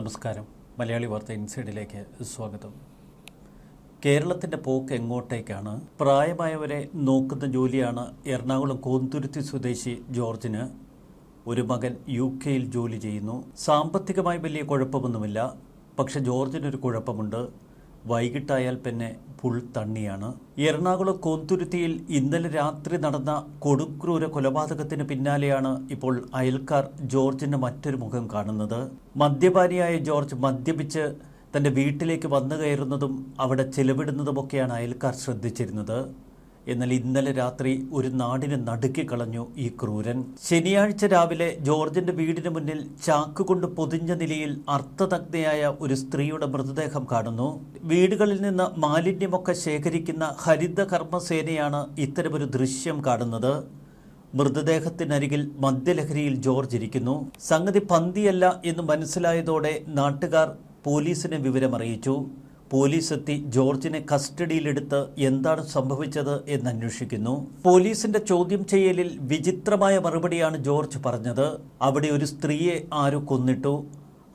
നമസ്കാരം. മലയാളി വാർത്ത ഇൻസൈഡിലേക്ക് സ്വാഗതം. കേരളത്തിന്റെ പോക്ക് എങ്ങോട്ടേക്കാണ്? പ്രായമായവരെ നോക്കുന്ന ജോലിയാണ് എറണാകുളം കോന്തുരുത്തി സ്വദേശി ജോർജിന്. ഒരു മകൻ യു കെയിൽ ജോലി ചെയ്യുന്നു. സാമ്പത്തികമായി വലിയ കുഴപ്പമൊന്നുമില്ല. പക്ഷെ ജോർജിനൊരു കുഴപ്പമുണ്ട്. വൈകിട്ടായാൽ പിന്നെ പുൾ തണ്ണിയാണ്. എറണാകുളം കോന്തുരുത്തിയിൽ ഇന്നലെ രാത്രി നടന്ന കൊടുക്രൂര കൊലപാതകത്തിന് പിന്നാലെയാണ് ഇപ്പോൾ അയൽക്കാർ ജോർജിന്റെ മറ്റൊരു മുഖം കാണുന്നത്. മദ്യപാനിയായ ജോർജ് മദ്യപിച്ച് തന്റെ വീട്ടിലേക്ക് വന്നു കയറുന്നതും അവിടെ ചെലവിടുന്നതുമൊക്കെയാണ് അയൽക്കാർ ശ്രദ്ധിച്ചിരുന്നത്. എന്നാൽ ഇന്നലെ രാത്രി ഒരു നാടിനെ നടുക്കിക്കളഞ്ഞു ഈ ക്രൂരൻ. ശനിയാഴ്ച രാവിലെ ജോർജിന്റെ വീടിന് മുന്നിൽ ചാക്കുകൊണ്ട് പൊതിഞ്ഞ നിലയിൽ അർത്ഥതഗ്നയായ ഒരു സ്ത്രീയുടെ മൃതദേഹം കാണുന്നു. വീടുകളിൽ നിന്ന് മാലിന്യമൊക്കെ ശേഖരിക്കുന്ന ഹരിത കർമ്മസേനയാണ് ഇത്തരമൊരു ദൃശ്യം കാണുന്നത്. മൃതദേഹത്തിനരികിൽ മദ്യലഹരിയിൽ ജോർജ് ഇരിക്കുന്നു. സംഗതി പന്തിയല്ല എന്ന് മനസ്സിലായതോടെ നാട്ടുകാർ പോലീസിനെ വിവരമറിയിച്ചു. പോലീസ് എത്തി ജോർജിനെ കസ്റ്റഡിയിലെടുത്ത് എന്താണ് സംഭവിച്ചത് എന്ന് അന്വേഷിക്കുന്നു പോലീസിന്റെ ചോദ്യം ചെയ്യലിൽ വിചിത്രമായ മറുപടിയാണ് ജോർജ് പറഞ്ഞത്. അവിടെ ഒരു സ്ത്രീയെ ആരോ കൊന്നിട്ടു.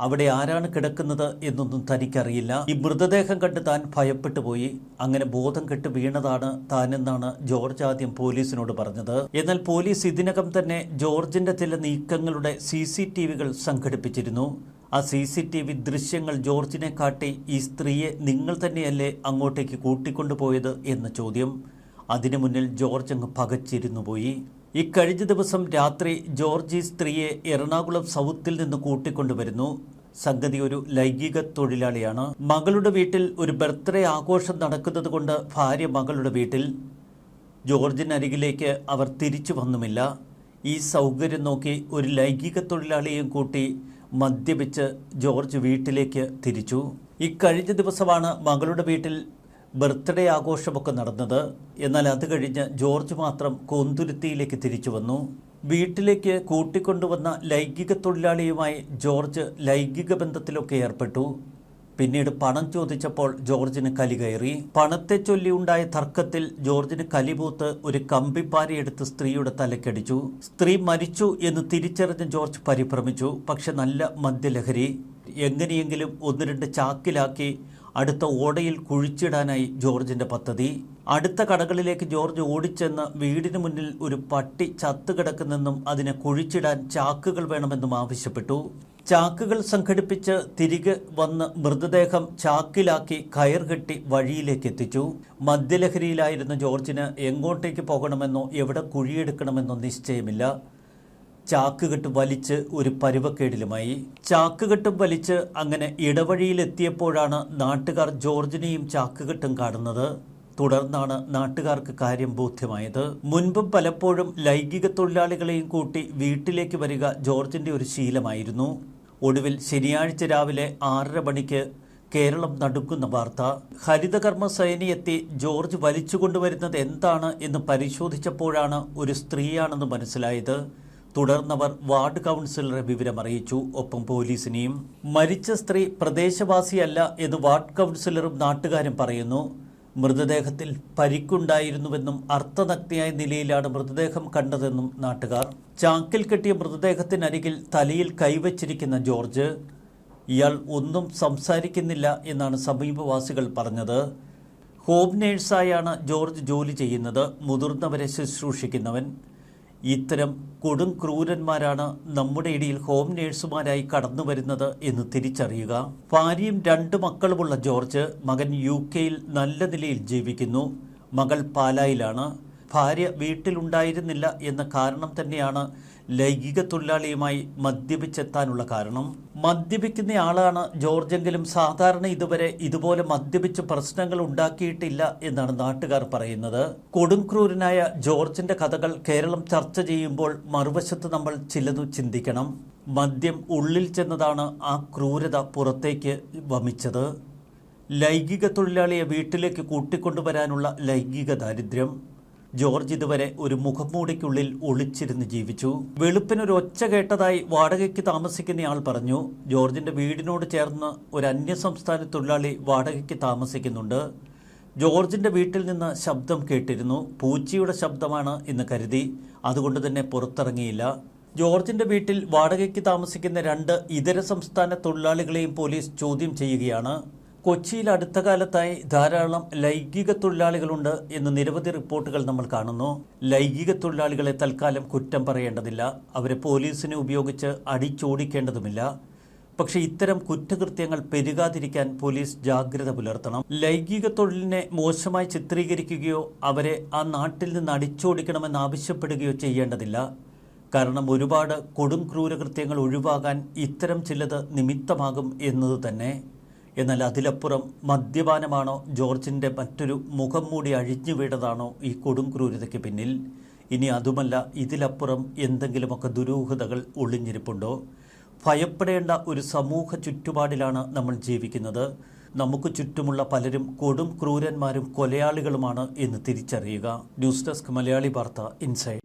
അവിടെ ആരാണ് കിടക്കുന്നത് എന്നൊന്നും തനിക്കറിയില്ല. ഈ മൃതദേഹം കണ്ട് താൻ ഭയപ്പെട്ടു പോയി. അങ്ങനെ ബോധം കെട്ട് വീണതാണ് താനെന്നാണ് ജോർജ് ആദ്യം പോലീസിനോട് പറഞ്ഞത്. എന്നാൽ പോലീസ് ഇതിനകം തന്നെ ജോർജിന്റെ ചില നീക്കങ്ങളുടെ സി സി ടി വികൾ സംഘടിപ്പിച്ചിരുന്നു. ആ സി സി ടി വി ദൃശ്യങ്ങൾ ജോർജിനെ കാട്ടി ഈ സ്ത്രീയെ നിങ്ങൾ തന്നെയല്ലേ അങ്ങോട്ടേക്ക് കൂട്ടിക്കൊണ്ടുപോയത് എന്ന ചോദ്യം. അതിനു മുന്നിൽ ജോർജ് അങ്ങ് പകച്ചിരുന്നു പോയി. ഇക്കഴിഞ്ഞ ദിവസം രാത്രി ജോർജ് ഈ സ്ത്രീയെ എറണാകുളം സൗത്തിൽ നിന്ന് കൂട്ടിക്കൊണ്ടുവരുന്നു. സംഗതി ഒരു ലൈംഗിക തൊഴിലാളിയാണ്. മകളുടെ വീട്ടിൽ ഒരു ബർത്ത്ഡേ ആഘോഷം നടക്കുന്നത് കൊണ്ട് ഭാര്യ മകളുടെ വീട്ടിൽ. ജോർജിനരികിലേക്ക് അവർ തിരിച്ചു വന്നുമില്ല. ഈ സൗകര്യം നോക്കി ഒരു ലൈംഗിക തൊഴിലാളിയെയും കൂട്ടി മദ്യപിച്ച് ജോർജ് വീട്ടിലേക്ക് തിരിച്ചു. ഇക്കഴിഞ്ഞ ദിവസമാണ് മകളുടെ വീട്ടിൽ ബർത്ത്ഡേ ആഘോഷമൊക്കെ നടന്നത്. എന്നാൽ അത് കഴിഞ്ഞ് ജോർജ് മാത്രം കൊന്തുരുത്തിയിലേക്ക് തിരിച്ചു വന്നു. വീട്ടിലേക്ക് കൂട്ടിക്കൊണ്ടുവന്ന ലൈംഗിക തൊഴിലാളിയുമായി ജോർജ് ലൈംഗിക ബന്ധത്തിലൊക്കെ ഏർപ്പെട്ടു. പിന്നീട് പണം ചോദിച്ചപ്പോൾ ജോർജിന് കലി കയറി. പണത്തെ ചൊല്ലിയുണ്ടായ തർക്കത്തിൽ ജോർജിന് കലിപൂത്ത് ഒരു കമ്പിപ്പാരിയെടുത്ത് സ്ത്രീയുടെ തലക്കടിച്ചു. സ്ത്രീ മരിച്ചു എന്ന് തിരിച്ചറിഞ്ഞ ജോർജ് പരിഭ്രമിച്ചു. പക്ഷെ നല്ല മദ്യലഹരി. എങ്ങനെയെങ്കിലും ഒന്ന് രണ്ട് ചാക്കിലാക്കി അടുത്ത ഓടയിൽ കുഴിച്ചിടാനായി ജോർജിന്റെ പദ്ധതി. അടുത്ത കടകളിലേക്ക് ജോർജ് ഓടിച്ചെന്ന് വീടിന് മുന്നിൽ ഒരു പട്ടി ചത്തുകിടക്കുന്നെന്നും അതിനെ കുഴിച്ചിടാൻ ചാക്കുകൾ വേണമെന്നും ആവശ്യപ്പെട്ടു. ചാക്കുകൾ സംഘടിപ്പിച്ച് തിരികെ വന്ന് മൃതദേഹം ചാക്കിലാക്കി കയർ കെട്ടി വഴിയിലേക്ക് എത്തിച്ചു. മദ്യലഹരിയിലായിരുന്ന ജോർജിന് എങ്ങോട്ടേക്ക് പോകണമെന്നോ എവിടെ കുഴിയെടുക്കണമെന്നോ നിശ്ചയമില്ല. ചാക്കുകെട്ട് വലിച്ച് ഒരു പരുവക്കേടിലുമായി. ചാക്കുകെട്ടും വലിച്ച് അങ്ങനെ ഇടവഴിയിലെത്തിയപ്പോഴാണ് നാട്ടുകാർ ജോർജിനെയും ചാക്കുകെട്ടും കാണുന്നത്. തുടർന്നാണ് നാട്ടുകാർക്ക് കാര്യം ബോധ്യമായത്. മുൻപും പലപ്പോഴും ലൈംഗിക തൊഴിലാളികളെയും കൂട്ടി വീട്ടിലേക്ക് വരിക ജോർജിന്റെ ഒരു ശീലമായിരുന്നു. ഒടുവിൽ ശനിയാഴ്ച രാവിലെ ആറര മണിക്ക് കേരളം നടുക്കുന്ന വാർത്ത. ഹരിതകർമ്മ സേനയെത്തി ജോർജ് വലിച്ചുകൊണ്ടുവരുന്നത് എന്താണ് എന്ന് പരിശോധിച്ചപ്പോഴാണ് ഒരു സ്ത്രീയാണെന്ന് മനസ്സിലായത്. തുടർന്നവർ വാർഡ് കൗൺസിലറെ വിവരമറിയിച്ചു ഒപ്പം പോലീസിനെയും മരിച്ച സ്ത്രീ പ്രദേശവാസിയല്ല എന്ന് വാർഡ് കൗൺസിലറും നാട്ടുകാരും പറയുന്നു. മൃതദേഹത്തിൽ പരിക്കുണ്ടായിരുന്നുവെന്നും അർത്ഥനഗ്നിയായ നിലയിലാണ് മൃതദേഹം കണ്ടതെന്നും നാട്ടുകാർ. ചാക്കിൽ കെട്ടിയ മൃതദേഹത്തിനരികിൽ തലയിൽ കൈവച്ചിരിക്കുന്ന ജോർജ്. ഇയാൾ ഒന്നും സംസാരിക്കുന്നില്ല എന്നാണ് സമീപവാസികൾ പറഞ്ഞത്. ഹോം നേഴ്സായാണ് ജോർജ് ജോലി ചെയ്യുന്നത്. മുതിർന്നവരെ ശുശ്രൂഷിക്കുന്നവൻ. ഇത്തരം കൊടും ക്രൂരന്മാരാണ് നമ്മുടെ ഇടയിൽ ഹോം നേഴ്സുമാരായി കടന്നു വരുന്നത് എന്ന് തിരിച്ചറിയുക. ഭാര്യയും രണ്ട് മക്കളുമുള്ള ജോർജ് മകൻ യു കെയിൽ നല്ല നിലയിൽ ജീവിക്കുന്നു. മകൾ പാലായിലാണ്. ഭാര്യ വീട്ടിലുണ്ടായിരുന്നില്ല എന്ന കാരണം തന്നെയാണ് ലൈംഗിക തൊഴിലാളിയുമായി മദ്യപിച്ചെത്താനുള്ള കാരണം. മദ്യപിക്കുന്ന ആളാണ് ജോർജെങ്കിലും സാധാരണ ഇതുവരെ ഇതുപോലെ മദ്യപിച്ച് പ്രശ്നങ്ങൾ ഉണ്ടാക്കിയിട്ടില്ല എന്നാണ് നാട്ടുകാർ പറയുന്നത്. കൊടുംക്രൂരനായ ജോർജിന്റെ കഥകൾ കേരളം ചർച്ച ചെയ്യുമ്പോൾ മറുവശത്ത് നമ്മൾ ചിലതു ചിന്തിക്കണം. മദ്യം ഉള്ളിൽ ചെന്നതാണ് ആ ക്രൂരത പുറത്തേക്ക് വമിച്ചത്. ലൈംഗിക തൊഴിലാളിയെ വീട്ടിലേക്ക് കൂട്ടിക്കൊണ്ടുവരാനുള്ള ലൈംഗിക ദാരിദ്ര്യം. ജോർജ് ഇതുവരെ ഒരു മുഖംമൂടിക്കുള്ളിൽ ഒളിച്ചിരുന്ന് ജീവിച്ചു. വെളുപ്പിനൊരു ഒച്ച കേട്ടതായി വാടകയ്ക്ക് താമസിക്കുന്നയാൾ പറഞ്ഞു ജോർജിന്റെ വീടിനോട് ചേർന്ന് ഒരു അന്യസംസ്ഥാന തൊഴിലാളി വാടകയ്ക്ക് താമസിക്കുന്നുണ്ട്. ജോർജിന്റെ വീട്ടിൽ നിന്ന് ശബ്ദം കേട്ടിരുന്നു. പൂച്ചയുടെ ശബ്ദമാണ് എന്ന് കരുതി. അതുകൊണ്ട് തന്നെ പുറത്തിറങ്ങിയില്ല. ജോർജിന്റെ വീട്ടിൽ വാടകയ്ക്ക് താമസിക്കുന്ന രണ്ട് ഇതര സംസ്ഥാന തൊഴിലാളികളെയും പോലീസ് ചോദ്യം ചെയ്യുകയാണ്. കൊച്ചിയിൽ അടുത്ത കാലത്തായി ധാരാളം ലൈംഗിക തൊഴിലാളികളുണ്ട് എന്ന് നിരവധി റിപ്പോർട്ടുകൾ നമ്മൾ കാണുന്നു. ലൈംഗിക തൊഴിലാളികളെ തൽക്കാലം കുറ്റം പറയേണ്ടതില്ല. അവരെ പോലീസിനെ ഉപയോഗിച്ച് അടിച്ചോടിക്കേണ്ടതുമില്ല. പക്ഷേ ഇത്തരം കുറ്റകൃത്യങ്ങൾ പെരുകാതിരിക്കാൻ പോലീസ് ജാഗ്രത പുലർത്തണം. ലൈംഗിക തൊഴിലിനെ മോശമായി ചിത്രീകരിക്കുകയോ അവരെ ആ നാട്ടിൽ നിന്ന് അടിച്ചോടിക്കണമെന്ന് ആവശ്യപ്പെടുകയോ ചെയ്യേണ്ടതില്ല. കാരണം ഒരുപാട് കൊടും ക്രൂരകൃത്യങ്ങൾ ഒഴിവാകാൻ ഇത്തരം ചിലത് നിമിത്തമാകും എന്നത് തന്നെ. എന്നാൽ അതിലപ്പുറം മദ്യപാനമാണോ ജോർജിന്റെ മറ്റൊരു മുഖം മൂടി അഴിഞ്ഞു വീണതാണോ ഈ കൊടും ക്രൂരതയ്ക്ക് പിന്നിൽ? ഇനി അതുമല്ല ഇതിലപ്പുറം എന്തെങ്കിലുമൊക്കെ ദുരൂഹതകൾ ഒളിഞ്ഞിരിപ്പുണ്ടോ? ഭയപ്പെടേണ്ട ഒരു സമൂഹ ചുറ്റുപാടിലാണ് നമ്മൾ ജീവിക്കുന്നത്. നമുക്ക് ചുറ്റുമുള്ള പലരും കൊടും ക്രൂരന്മാരും കൊലയാളികളുമാണ് എന്ന് തിരിച്ചറിയുക. ന്യൂസ് ഡെസ്ക് മലയാളി വാർത്ത ഇൻസൈഡ്.